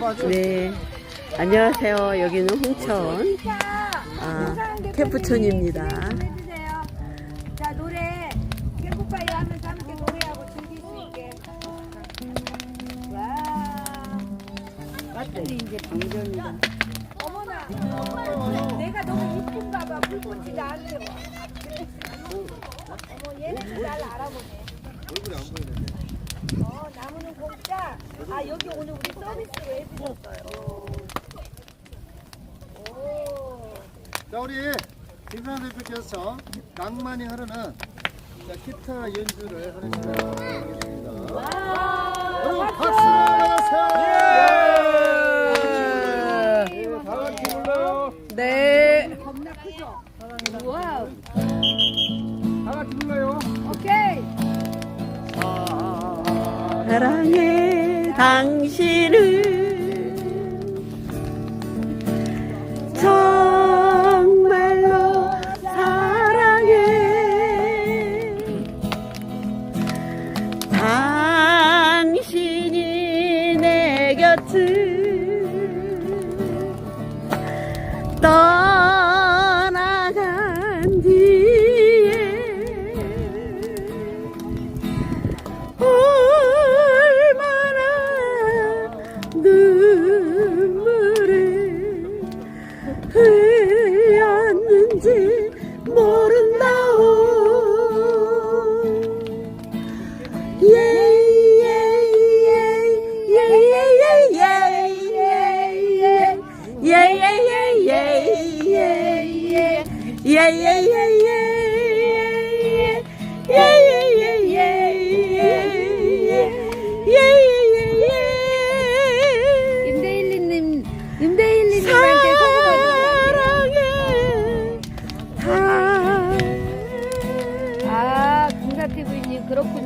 네. 안녕하세요. 여기는 홍천 아, 캠프촌입니다. 자 노래 캠프파이어 하면서 함께 노래하고 즐길 수 있게. 와. 배터리 이제 방전이다. 어머나. 내가 너무 이쁜가 봐. 불꽃이 나한테 와. 어머 얘는 날 알아보네. 얼굴이 안 보이는데. 어 나무는 공짜. 아 여기 오늘 우리 서비스로 해주셨어요. 오. 자 우리 김상 대표께서 낭만이 하루는 자, 기타 연주를 하는 시간을 갖겠습니다. 와. 여러분 박수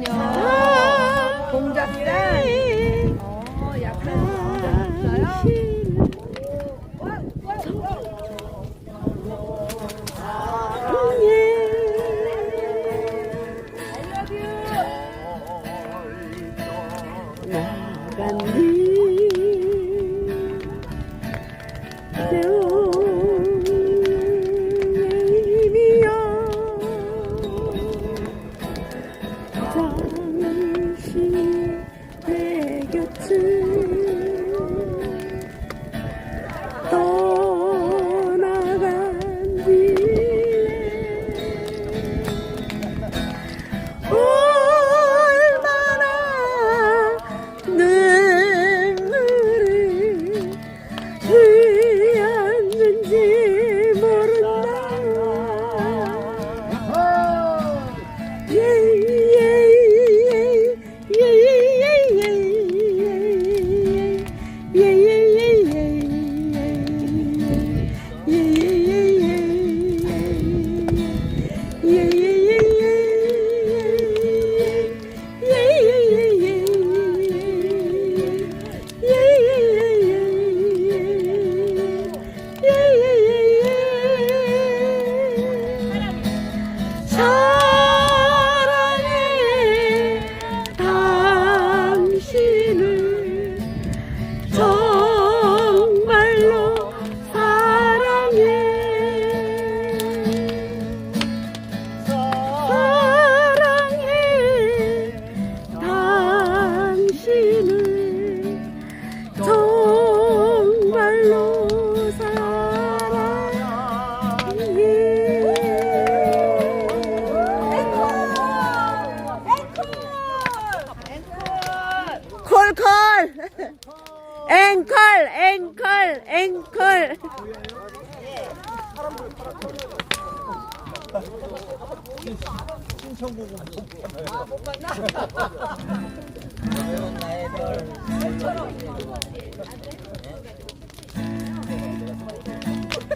그렇군요. 공작단. 어, 약간 공작어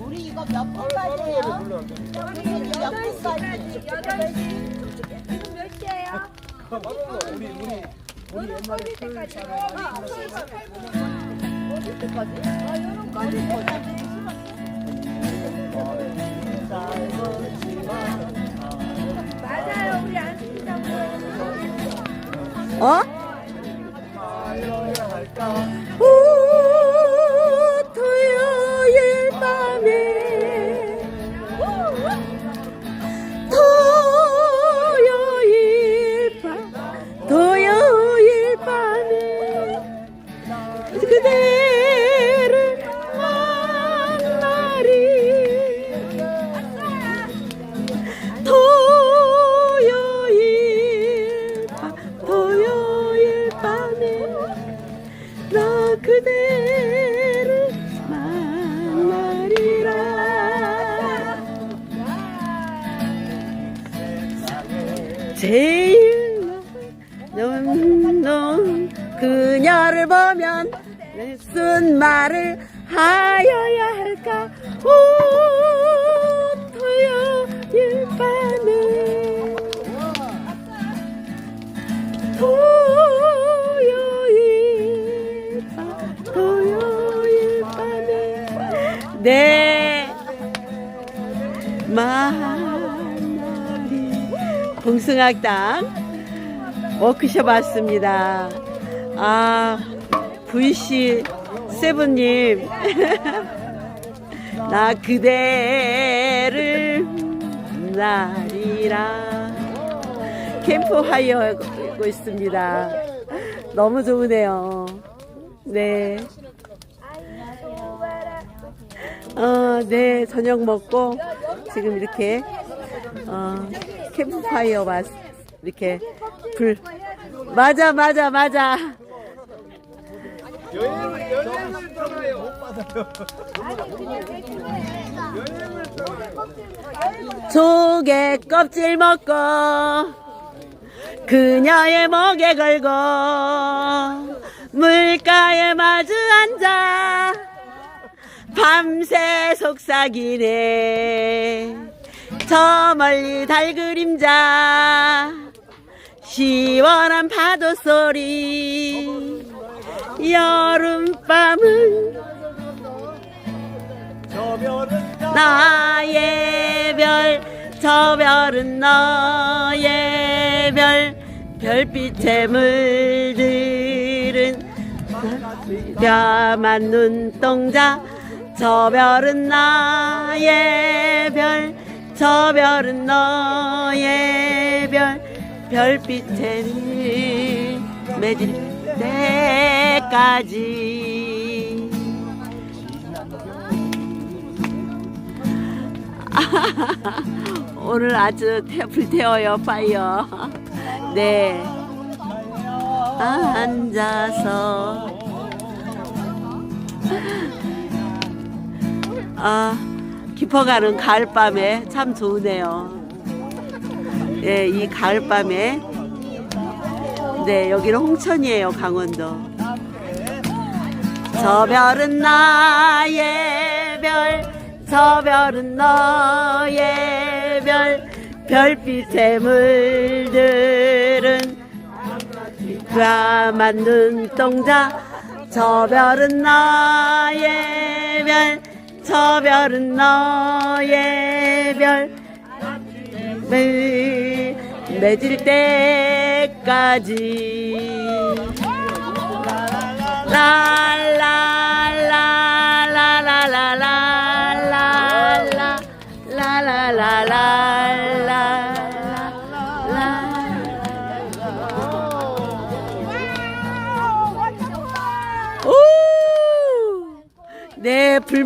우리 이거 몇 분까지예요? 우리 몇 분까지? 8시. 지금 몇 시예요? 우리 우리 너는 어디 때까지? 어디 때까지? 아, 어디 때까지? 어? 봉숭악당 워크숍 왔습니다. 아, VC 세븐님. 나 그대를 나리라. 캠프파이어 하고 있습니다. 너무 좋으네요. 네. 어, 네, 저녁 먹고 지금 이렇게 어, 캠프파이어 왔 이렇게 불. 맞아 맞아 맞아. 여행을 여행을 떠나요. 조개 껍질 먹고 그녀의 목에 걸고 물가에 마주 앉아 밤새 속삭이네 저 멀리 달 그림자 시원한 파도 소리. 여름밤은 나의 별, 저 별은 너의 별, 별빛에 물들은 뺨한 눈동자, 저 별은 나의 별, 저 별은 너의 별, 별빛에 맺을 때까지. 오늘 아주 태- 불태워요 파이어. 네. 앉아서. 아 깊어가는 가을밤에 참 좋으네요. 예, 이 가을밤에. 네 여기는 홍천이에요 강원도. 저 별은 나의 별, 저 별은 너의 별, 별빛에 물들은 까만 눈동자, 저 별은 나의 별, 저 별은 너의 별, 매, 맺을 때까지. 네,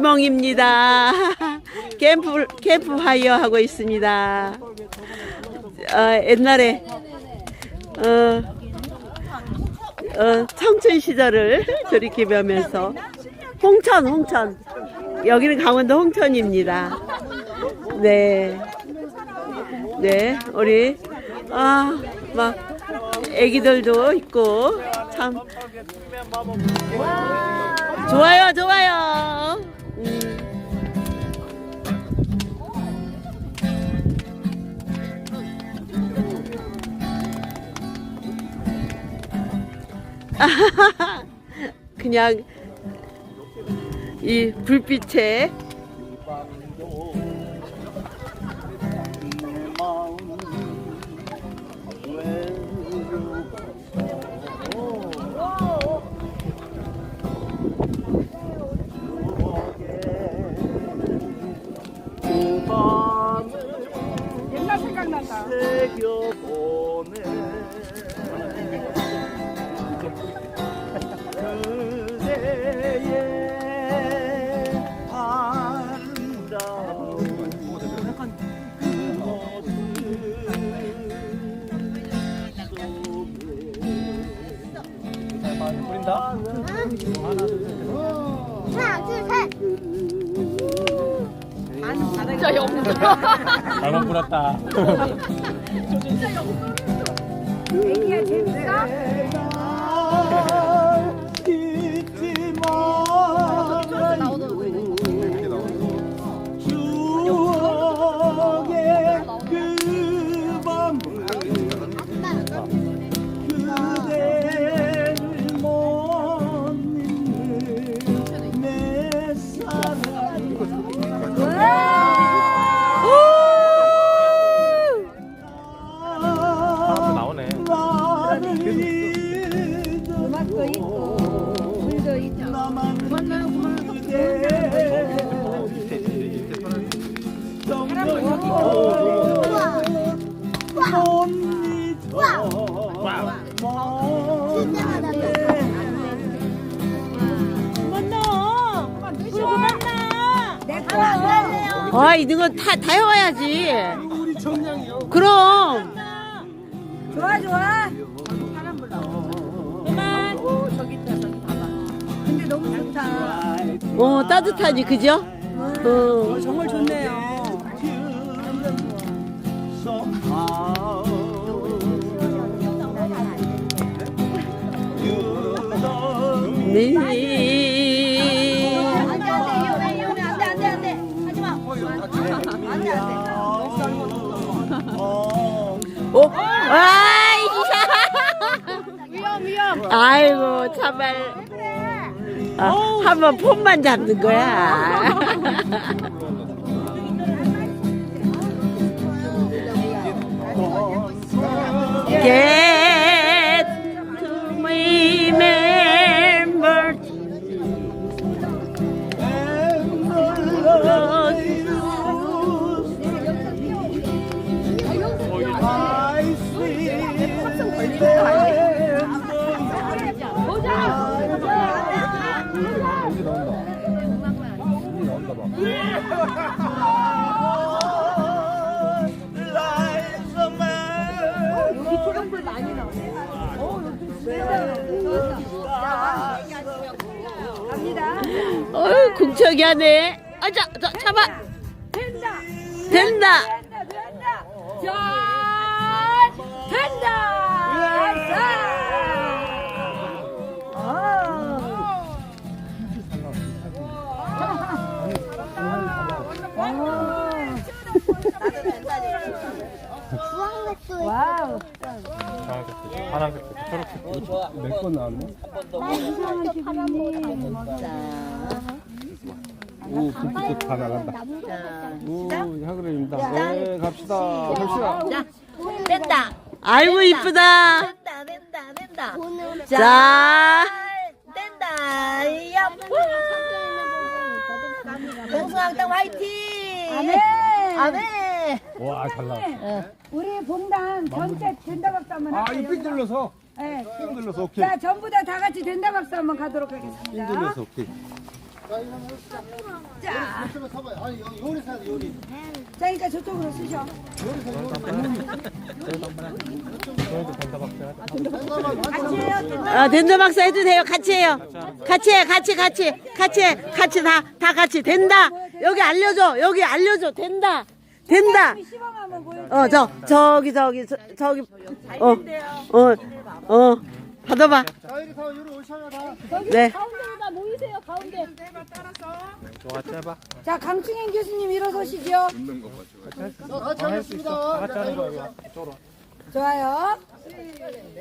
불멍입니다. 캠프 캠프 파이어 하고 있습니다. 어, 옛날에 어, 어, 청춘 시절을 돌이키면서 홍천, 홍천. 여기는 강원도 홍천입니다. 네. 네, 우리, 아, 막, 애기들도 있고, 참. 좋아요, 좋아요. 그냥 이 불빛에 옛날 생각난다. 간다. 진짜 영도. 잘못 불었다. 진짜 영도. 애기야 재밌어? 이거 다, 다 해와야지. 그럼. 좋아 좋아 오 저기 있다 저기 봐봐 근데 너무 좋다 어, 따뜻하지, 그죠? 어. 정말 좋네요 네. 오, 아이, 위험, 위험. 아이고, 참말. 아, 한번 폰만 잡는 거야. Get 궁척이 하네. 아, 자, 자, 잡아. 된다 된다. 된다 된다 잘 된다 와우 파란색, 파란색, 초록색. 몇번 나왔네? 오, 금빛 다 나간다. 오, 하그레입니다. 네, 갑시다. 갑시다. 된다. 아이고, 이쁘다. 된다 된다 된다 자, 된다 야호 봉숭아학당 화이팅 아멘 아멘 와, 잘 나왔어. 우리 봉단 전체 된다 박수 한번 아, 이삥 눌러서. 네. 삥 눌러서, 오케이. 자 전부 다 다 같이 된다 박수 한번 가도록 삥 하겠습니다 눌러서, 오케이. 자, 요리 요리. 저쪽으로 쓰셔 해요 아, 된다 박사 해도 돼요. 같이 해요. 같이 해, 같이, 같이, 같이 해. 같이 다, 다 같이. 된다. 여기 알려줘. 여기 알려줘. 된다. 된다. 어, 저, 저기, 저기, 저, 저기. 어, 어, 어. 받아봐. 자 여기 다 요리 오셔야 다. 네. 좋아, 짧아. 자 강충현 교수님 일어서시죠 자 같이 하는 거야, 이쪽으로. 좋아요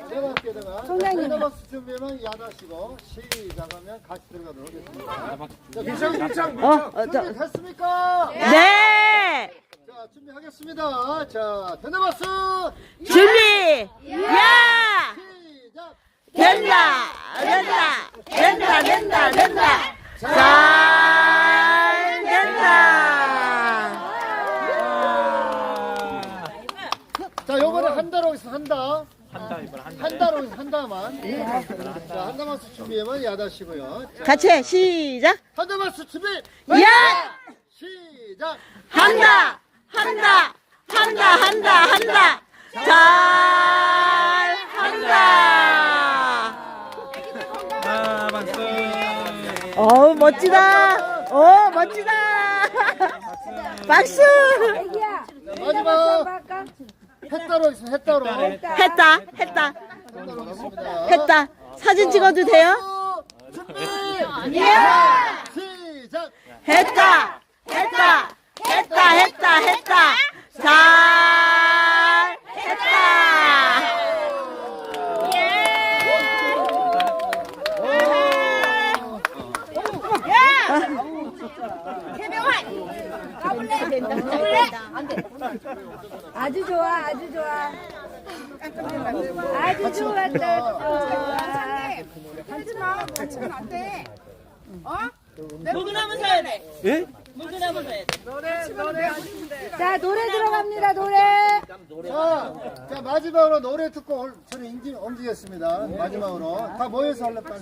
내가 할게 내가. 총장님. 박수 준비하면 야다시고 시작하면 같이 들어가도록 하겠습니다. 자 괜찮 괜찮. 어, 어, 저, 됐습니까? 네. 자 준비하겠습니다. 자 대나 박수 준비. 야! 시작. 된다. 된다. 된다. 된다. 된다. 잘 된다. 자 요번에 한달 오겠습니다. 한. 한다, 이번 한한달 오겠습니다. 한 달만. 자한달 박수 준비하면 야다시고요. 같이 해. 시작. 한달 박수 준비. 야! 시작. 한다. 한다. 한다. 한다. 한다. 잘 한다. 어 멋지다. 어 멋지다. 박수! 애기야. 마지막? 햇따로 있어 햇따로 했다, 했다, 했다. 사진 찍어도 돼요? 준비 예! 시작 했다, 했다, 했다, 했다, 했다. 잘 했다. 아주 좋아, 아주 좋아. 아주 좋았다. 예? 자, 노래 들어갑니다, 노래. 자, 자 마지막으로 노래 듣고 올- 저는 옮기겠습니다 마지막으로 다 모여서 할래 빨리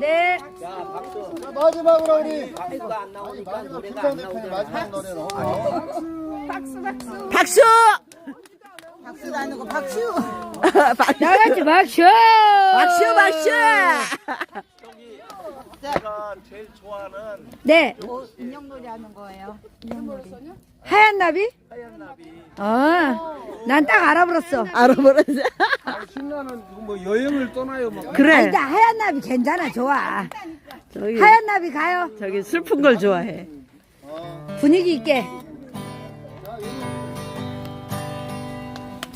네. 자 마지막으로 우리 아니 마지막 김상 대표님 마지막 노래로 박수! 박수도 아니고 박수. 박수, 나같이 박수. 박수, 박수. 제가 제일 좋아하는 네. 인형 놀이 하는 거예요. 하얀 나비? 하얀 나비. 어, 난 딱 알아버렸어. 알아버렸어. 신나는 뭐 여행을 떠나요 막. 그래. 아니다, 하얀 나비 괜찮아, 좋아. 저기, 하얀 나비 가요. 저기 슬픈 걸 좋아해. 분위기 있게.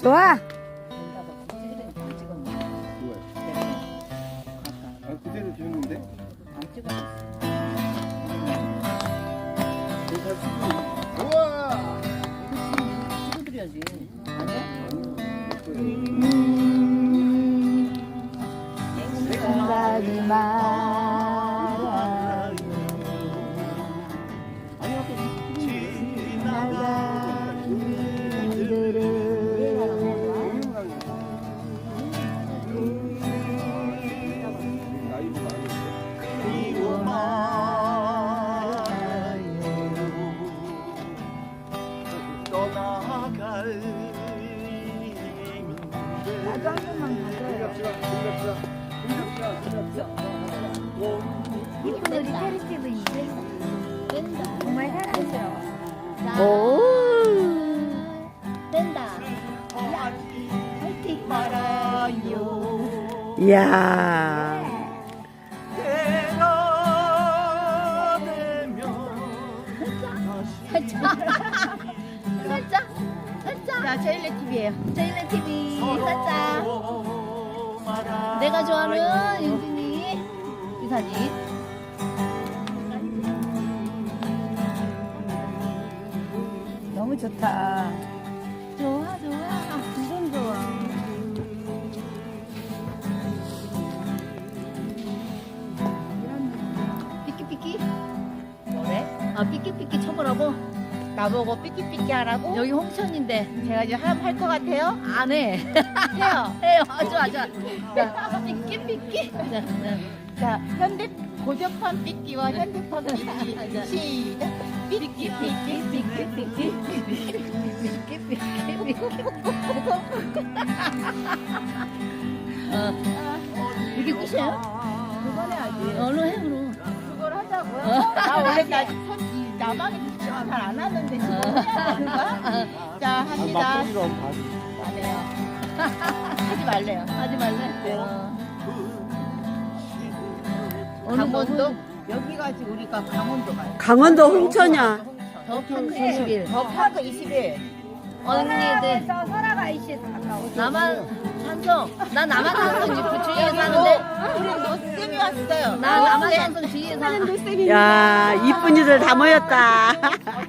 그대로. 우와 생각이 말 이야. 때가 되면 살짝. 살짝. 살짝. 자, 저일레 TV예요. 저일레 TV. 살짝. 내가 좋아하는 윤진이 이 사진. 너무 좋다. 나보고 삐끼삐끼 하라고? 여기 홍천인데 제가 이제 할것 같아요? 안 해. 해요. 해요. 아, 좋아. 자, 삐끼삐끼. 자, 자, 자, 현대 고정판 삐끼와 현대판 삐끼. 시작. 삐끼 삐끼, 삐끼 삐끼, 삐끼 삐끼, 삐끼 삐끼. 어, 이게 끝이에요? 얼른 해, 그럼. 그걸 하자고요? 나 원래 나 선, 이 나방에 잘안 하는데 지금 해야 되는 거야? 자, 합니다. 안 해요. 하지 말래요. 하지 말래. 어. 강원도? 여기가 지금 우리가 강원도 가요. 강원도 홍천이야. 더 파크 20일. 더 파크 20일. 언니들. 서 설아가 이씨 가까워. 나만 산성. 나 나만 산성 집 주위에 사는데. 우리 노쌤이 왔어요. 나 나만 산성 주위에 사는 야, 이쁜이들 다 모였다.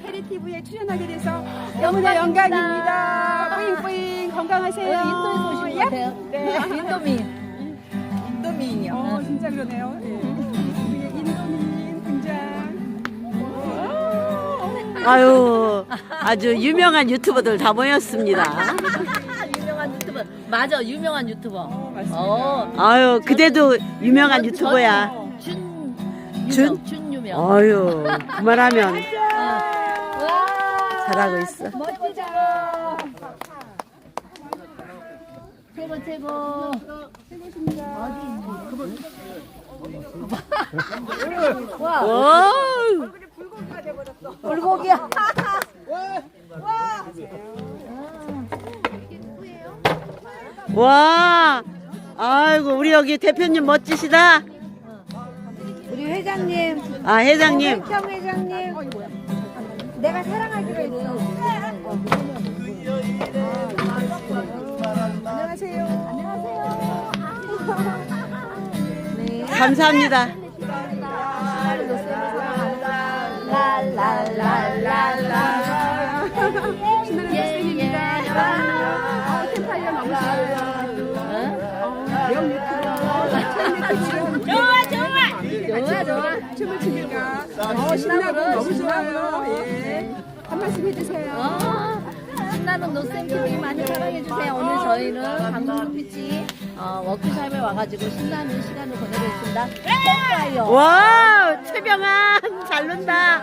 테리티브에 출연하게 돼서 너무나 영광입니다. 뿌잉뿌잉 건강하세요. 인도에서 오신 것 같아요. 네. 인도민. 인도민이요. 어, 진짜 그러네요. 예. 우리의 인도민 등장. 아유, 아주 유명한 유튜버들 다 모였습니다. 맞아, 유명한 유튜버. 어, 맞습니다. 어. 아유, 그대도 유명한 유튜버야. 준. 준? 유명, 준 유명. 아유, 그만하면 와. 잘하고 있어. 멋지다. 최고 최고. 오, 불고기야. 와, 아이고 우리 여기 대표님 멋지시다. 우리 회장님, 아 회장님. 형 회장님. 내가 사랑하기로 했어. 감사합니다. 좋아 좋아. 춤을 추니까 더 신나고 너무 좋아요. 예. 한 말씀 해주세요. 어, 신나는 노쌤 TV 많이 사랑해 주세요. 오늘 저희는 방송빛이 어, 워크숍에 와가지고 신나는 시간을 보내고 있습니다. 뽀빠요. 와, 최병환 잘 논다.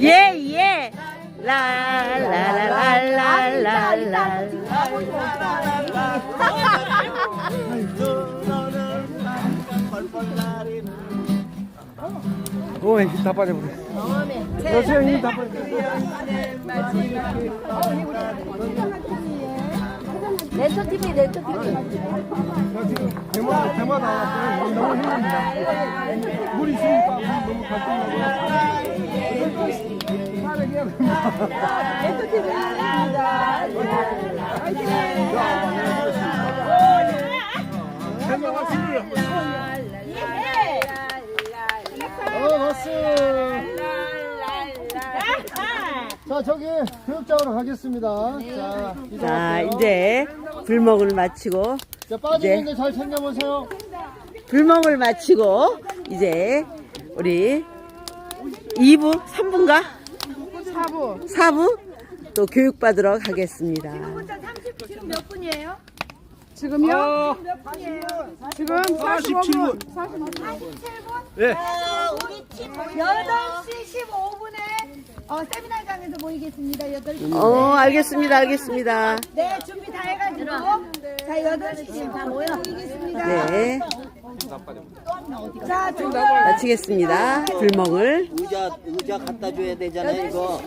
예, 예. 라라라라라라. 오, 힘다 빠져버려. 여수형 힘다 빠져. 렌토 TV, 렌토 TV. 대마다, 대마다 너무 힘듭니다. 물 있으니까 너무 갈등나고. 자, 저기 교육장으로 가겠습니다. 자, 자, 이동할게요. 이제 불멍을 마치고 자, 빠지는데 잘 챙겨보세요. 불멍을 마치고 이제 우리 2부, 3부인가? 4부. 4부 또 교육받으러 가겠습니다. 지금요? 지금 45분. 8시 15분에 어, 세미나장에서 모이겠습니다. 8시. 어, 알겠습니다. 알겠습니다. 네, 준비 다 해가지고. 자, 8시 15분에 모이겠습니다. 네. 자, 마치겠습니다. 불멍을. 의자 의자 갖다 줘야 되잖아요 이거